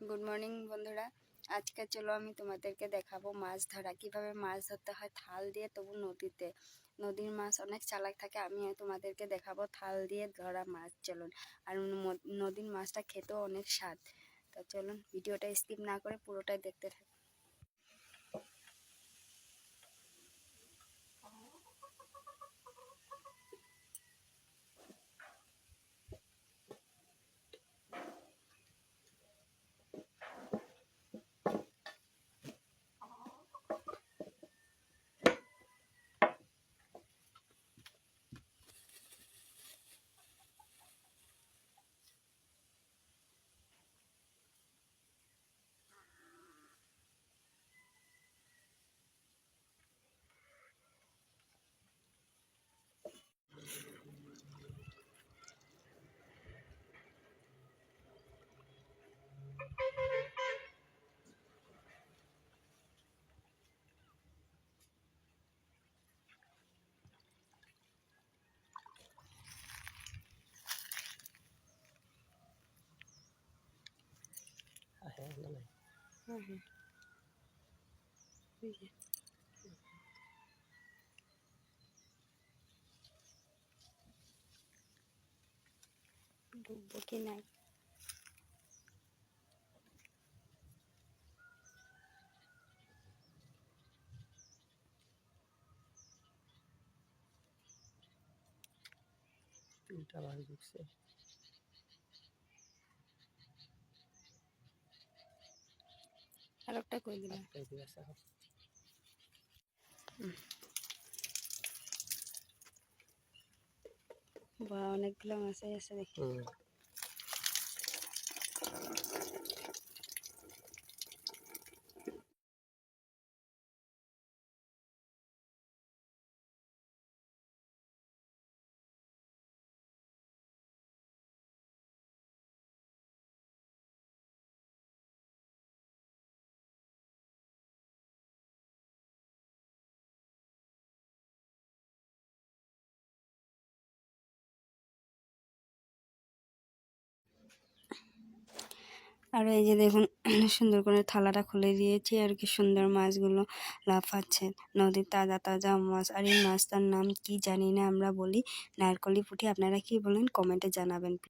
Good morning বন্ধুরা। আজকে চলো আমি তোমাদেরকে দেখাবো মাছ ধরা। কীভাবে মাছ ধরতে হয়? থাল দিয়ে, তবু নদীতে। নদীর মাছ অনেক চালাক থাকে, আমি তোমাদেরকে দেখাবো থাল দিয়ে ধরা মাছ। চলুন, আর নদীর মাছটা খেতেও অনেক স্বাদ। তো চলুন, ভিডিওটা স্কিপ না করে পুরোটাই দেখতে থাকুন ডুববো কি নাই তিনটা মাছ ঢুকছে আর একটা কই দিলাম একটাই দিয়ে আছে এখন। বা অনেকগুলো মাছই আছে দেখি আর এই যে দেখুন, সুন্দর করে থালাটা খুলে দিয়েছি আর কি, সুন্দর মাছগুলো লাফাচ্ছে। নদীর তাজা তাজা মাছ, আর এই মাছটার নাম কি জানি না আমরা বলি। নারকলি পুঁটি আপনারা কি বলেন? কমেন্টে জানাবেন।